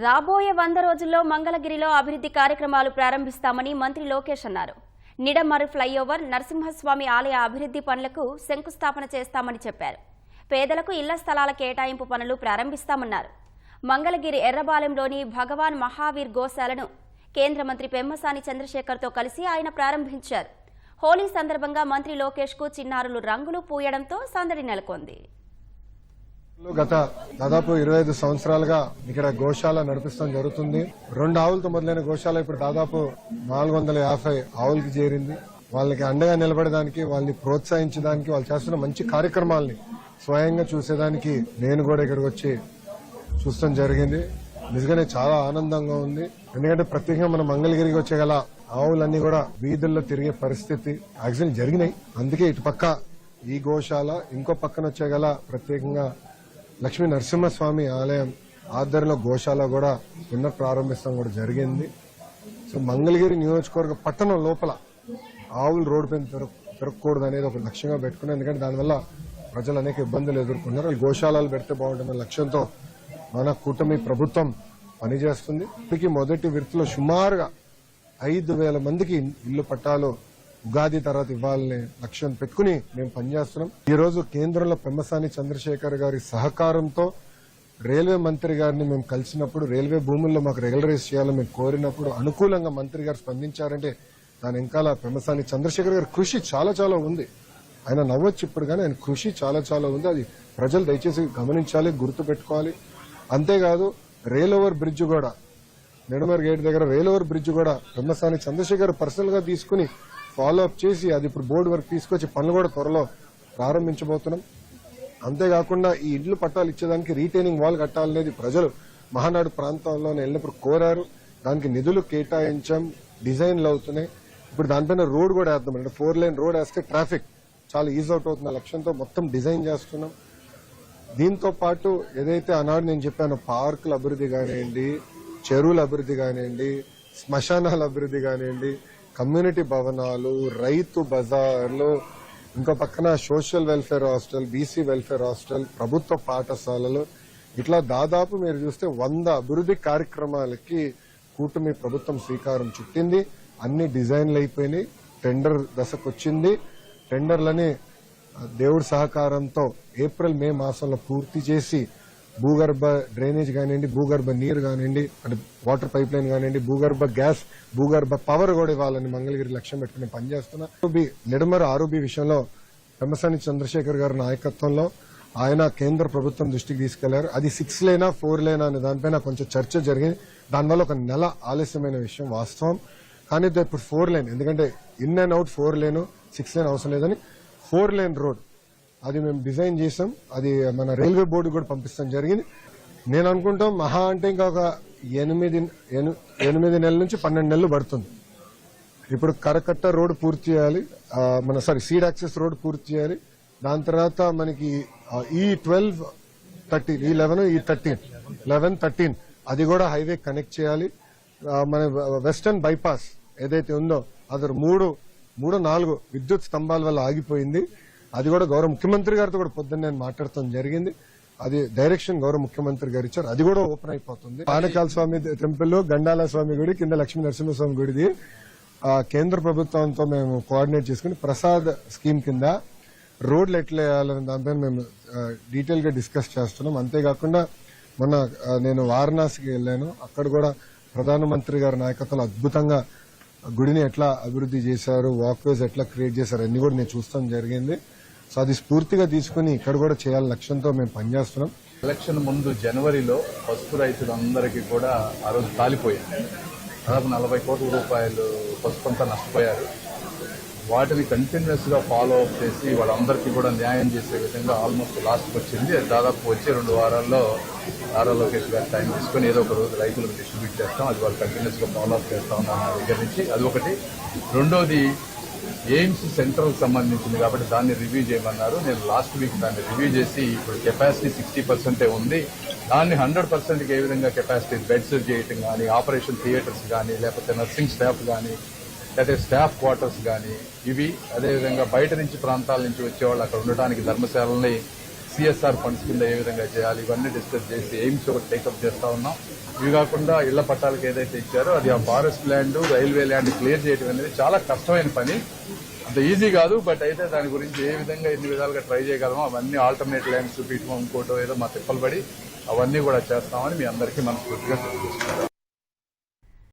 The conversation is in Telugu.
రాబోయే వంద రోజుల్లో మంగళగిరిలో అభివృద్ధి కార్యక్రమాలు ప్రారంభిస్తామని మంత్రి లోకేష్ అన్నారు. నిడమరు ఫ్లైఓవర్ నరసింహస్వామి ఆలయ అభివృద్ధి పనులకు శంకుస్థాపన చేస్తామని చెప్పారు. పేదలకు ఇళ్ళ స్థలాల కేటాయింపు పనులు ప్రారంభిస్తామన్నారు. మంగళగిరి ఎర్రబాలెంలోని భగవాన్ మహావీర్ గోశాలను కేంద్ర మంత్రి పెమ్మసాని చంద్రశేఖర్తో కలిసి ఆయన ప్రారంభించారు. హోలీ సందర్భంగా మంత్రి లోకేష్కు చిన్నారులు రంగులు పూయడంతో సందడి నెలకొంది. గత దాదాపు ఇరవై ఐదు సంవత్సరాలుగా ఇక్కడ గోశాల నడిపిస్తాం జరుగుతుంది. రెండు ఆవులతో మొదలైన గోశాల ఇప్పుడు దాదాపు నాలుగు వందల యాభై ఆవులకి చేరింది. వాళ్ళకి అండగా నిలబడడానికి వాళ్ళని ప్రోత్సహించడానికి వాళ్ళు చేస్తున్న మంచి కార్యక్రమాల్ని స్వయంగా చూసేదానికి నేను కూడా ఇక్కడికి వచ్చి చూస్తాం జరిగింది. నిజంగానే చాలా ఆనందంగా ఉంది. ఎందుకంటే ప్రత్యేకంగా మన మంగళగిరికి వచ్చే గల ఆవులన్నీ కూడా వీధుల్లో తిరిగే పరిస్థితి యాక్సిడెంట్ జరిగినాయి. అందుకే ఇటు పక్క ఈ గోశాల ఇంకో పక్కన వచ్చే గల ప్రత్యేకంగా లక్ష్మీ నరసింహస్వామి ఆలయం ఆధ్వర్యంలో గోశాల కూడా పునః ప్రారంభిస్తాం కూడా జరిగింది. సో మంగళగిరి నియోజకవర్గ పట్టణం లోపల ఆవులు రోడ్డు పైన పెరగకూడదు అనేది ఒక లక్ష్యంగా పెట్టుకున్నాం. ఎందుకంటే దానివల్ల ప్రజలు అనేక ఇబ్బందులు ఎదుర్కొన్నారు గోశాలలు పెడితే బాగుంటుందన్న లక్ష్యంతో మన కూటమి ప్రభుత్వం పనిచేస్తుంది. ఇప్పటికీ మొదటి విడతలో సుమారుగా ఐదు వేల మందికి ఇల్లు పట్టాలు ఉగాది తర్వాత ఇవ్వాలనే లక్ష్యం పెట్టుకుని మేము పనిచేస్తున్నాం. ఈ రోజు కేంద్రంలో పెమ్మసాని చంద్రశేఖర్ గారి సహకారంతో రైల్వే మంత్రి గారిని మేము కలిసినప్పుడు రైల్వే భూముల్లో మాకు రెగ్యులరైజ్ చేయాలని మేము కోరినప్పుడు అనుకూలంగా మంత్రి గారు స్పందించారంటే దాని వెనకాల పెమ్మసాని చంద్రశేఖర్ గారి కృషి చాలా చాలా ఉంది. ఆయన నవ్వచ్చు ఇప్పుడు కానీ ఆయన కృషి చాలా చాలా ఉంది. అది ప్రజలు దయచేసి గమనించాలి గుర్తు పెట్టుకోవాలి అంతేకాదు రైల్ ఓవర్ బ్రిడ్జ్ కూడా నెడమర్ గేట్ దగ్గర రైల్ ఓవర్ బ్రిడ్జ్ కూడా పెమ్మసాని చంద్రశేఖర్ పర్సనల్గా తీసుకుని ఫాలో అప్ చేసి అది ఇప్పుడు బోర్డు వరకు తీసుకొచ్చి పనులు కూడా త్వరలో ప్రారంభించబోతున్నాం. అంతేకాకుండా ఈ ఇండ్లు పట్టాలు ఇచ్చేదానికి రీటైనింగ్ వాల్ కట్టాలనేది ప్రజలు మహానాడు ప్రాంతాల్లోనే వెళ్ళినప్పుడు కోరారు. దానికి నిధులు కేటాయించాం. డిజైన్లు అవుతున్నాయి. ఇప్పుడు దానిపైన రోడ్ కూడా వేద్దాం. అంటే ఫోర్ లైన్ రోడ్ వేస్తే ట్రాఫిక్ చాలా ఈజ్ అవుట్ అవుతున్న లక్ష్యంతో మొత్తం డిజైన్ చేస్తున్నాం. దీంతో పాటు ఏదైతే ఆనాడు నేను చెప్పాను పార్కుల అభివృద్ధి కానివ్వండి చెరువుల అభివృద్ధి కానివ్వండి శ్మశానాల అభివృద్ధి కానివ్వండి కమ్యూనిటీ భవనాలు రైతు బజార్లు ఇంకో పక్కన social welfare hostel BC welfare hostel ప్రభుత్వ పాఠశాలలు. ఇట్లా దాదాపు మీరు చూస్తే వంద అభివృద్ధి కార్యక్రమాలకి కూటమి ప్రభుత్వం శ్రీకారం చుట్టింది. అన్ని డిజైన్లు అయిపోయినాయి. టెండర్ దశకు వచ్చింది టెండర్లని దేవుడి సహకారంతో ఏప్రిల్ మే మాసంలో పూర్తి చేసి భూగర్భ డ్రైనేజ్ కానివ్వండి భూగర్భ నీరు కానివ్వండి అంటే వాటర్ పైప్ లైన్ కానివ్వండి భూగర్భ గ్యాస్ భూగర్భ పవర్ కూడా ఇవ్వాలని మంగళగిరి లక్ష్యం పెట్టుకుని పనిచేస్తున్నా. ఆరోబి నిడమర ఆరోబి విషయంలో పెమ్మసాని చంద్రశేఖర్ గారి నాయకత్వంలో ఆయన కేంద్ర ప్రభుత్వం దృష్టికి తీసుకెళ్ళారు. అది సిక్స్ లేనా ఫోర్ లేనా అనే దానిపైన కొంచెం చర్చ జరిగింది. దానివల్ల ఒక నెల ఆలస్యమైన విషయం వాస్తవం. కానీ ఇప్పుడు ఫోర్ లైన్ ఎందుకంటే in and out four lane six lane అవసరం లేదని ఫోర్ లైన్ రోడ్ అది మేము డిజైన్ చేసాం. అది మన రైల్వే బోర్డు కూడా పంపిస్తాం. జరిగింది. నేను అనుకుంటాం మహా అంటే ఇంకా ఒక ఎనిమిది ఎనిమిది నెలల నుంచి పన్నెండు నెలలు పడుతుంది. ఇప్పుడు కరకట్ట రోడ్ పూర్తి చేయాలి. మన సారీ సీడ్ యాక్సెస్ రోడ్ పూర్తి చేయాలి. దాని తర్వాత మనకి ఈ ట్వెల్వ్ థర్టీన్ ఈ లెవెన్ ఈ థర్టీన్ లెవెన్ థర్టీన్ అది కూడా హైవే కనెక్ట్ చేయాలి. మన వెస్టర్న్ బైపాస్ ఏదైతే ఉందో అది మూడు మూడు నాలుగు విద్యుత్ స్తంభాల వల్ల ఆగిపోయింది. అది కూడా గౌరవ ముఖ్యమంత్రి గారితో కూడా పొద్దున్న నేను మాట్లాడటం జరిగింది. అది డైరెక్షన్ గౌరవ ముఖ్యమంత్రి గారు ఇచ్చారు. అది కూడా ఓపెన్ అయిపోతుంది. పానకాల స్వామి టెంపుల్ గండాల స్వామి గుడి కింద లక్ష్మీ నరసింహస్వామి గుడిది. కేంద్ర ప్రభుత్వంతో మేము కోఆర్డినేట్ చేసుకుని ప్రసాద్ స్కీమ్ కింద రోడ్లు ఎట్లా వేయాలనే దానిపైన మేము డీటెయిల్గా డిస్కస్ చేస్తున్నాం. అంతేకాకుండా మొన్న నేను వారణాసికి వెళ్ళాను. అక్కడ కూడా ప్రధానమంత్రి గారి నాయకత్వంలో అద్భుతంగా గుడిని ఎట్లా అభివృద్ధి చేశారు వాక్వేస్ ఎట్లా క్రియేట్ చేశారు అన్ని కూడా నేను చూస్తాం జరిగింది. సో అది స్ఫూర్తిగా తీసుకుని ఇక్కడ కూడా చేయాలి లక్ష్యంతో మేము పనిచేస్తున్నాం. ఎలక్షన్ ముందు జనవరిలో పసుపు రైతులందరికీ కూడా ఆ రోజు కాలిపోయింది దాదాపు నలభై కోట్ల రూపాయలు పసుపు అంతా నష్టపోయారు. వాటిని కంటిన్యూస్గా ఫాలో అప్ చేసి వాళ్ళందరికీ కూడా న్యాయం చేసే విధంగా ఆల్మోస్ట్ లాస్ట్కి వచ్చింది. దాదాపు వచ్చే రెండు వారాల్లో ఆర్ఆర్ లోకేష్ గారు టైం తీసుకొని ఏదో ఒక రోజు రైతులకు డిస్ట్రిబ్యూట్ చేస్తాం. అది వాళ్ళు కంటిన్యూస్గా ఫాలో అప్ చేస్తా ఉన్నాం దగ్గర నుంచి. అది ఒకటి. రెండోది ఎయిమ్స్ సెంట్రల్ సంబంధించింది కాబట్టి దాన్ని రివ్యూ చేయమన్నారు. నేను లాస్ట్ వీక్ దాన్ని రివ్యూ చేసి ఇప్పుడు కెపాసిటీ సిక్స్టీ పర్సెంటే ఉంది. దాన్ని హండ్రెడ్ పర్సెంట్కి ఏ విధంగా కెపాసిటీ బెడ్స్ చేయటం కానీ ఆపరేషన్ థియేటర్స్ కానీ లేకపోతే నర్సింగ్ స్టాఫ్ కానీ లేకపోతే స్టాఫ్ క్వార్టర్స్ కానీ ఇవి అదేవిధంగా బయట నుంచి ప్రాంతాల నుంచి వచ్చేవాళ్ళు అక్కడ ఉండటానికి ధర్మశాలని సిఎస్ఆర్ ఫండ్స్ కింద ఏ విధంగా చేయాలి ఇవన్నీ డిస్కస్ చేసి ఎయిమ్స్ ఒకటి టేకప్ చేస్తా ఉన్నాం. ఇవి కాకుండా ఇళ్ళ పట్టాలకు ఏదైతే ఇచ్చారో అది ఆ forest land railway land clear చేయడం అనేది చాలా కష్టమైన పని. అంత ఈజీ కాదు బట్ అయితే దాని గురించి ఏ విధంగా ఎన్ని విధాలుగా ట్రై చేయగలమో అవన్నీ ఆల్టర్నేట్ ల్యాండ్స్ చూపించడం ఇంకోటో ఏదో మా తిప్పలు పడి అవన్నీ కూడా చేస్తామని మీ అందరికీ మనస్ఫూర్తిగా తెలియజేస్తున్నాం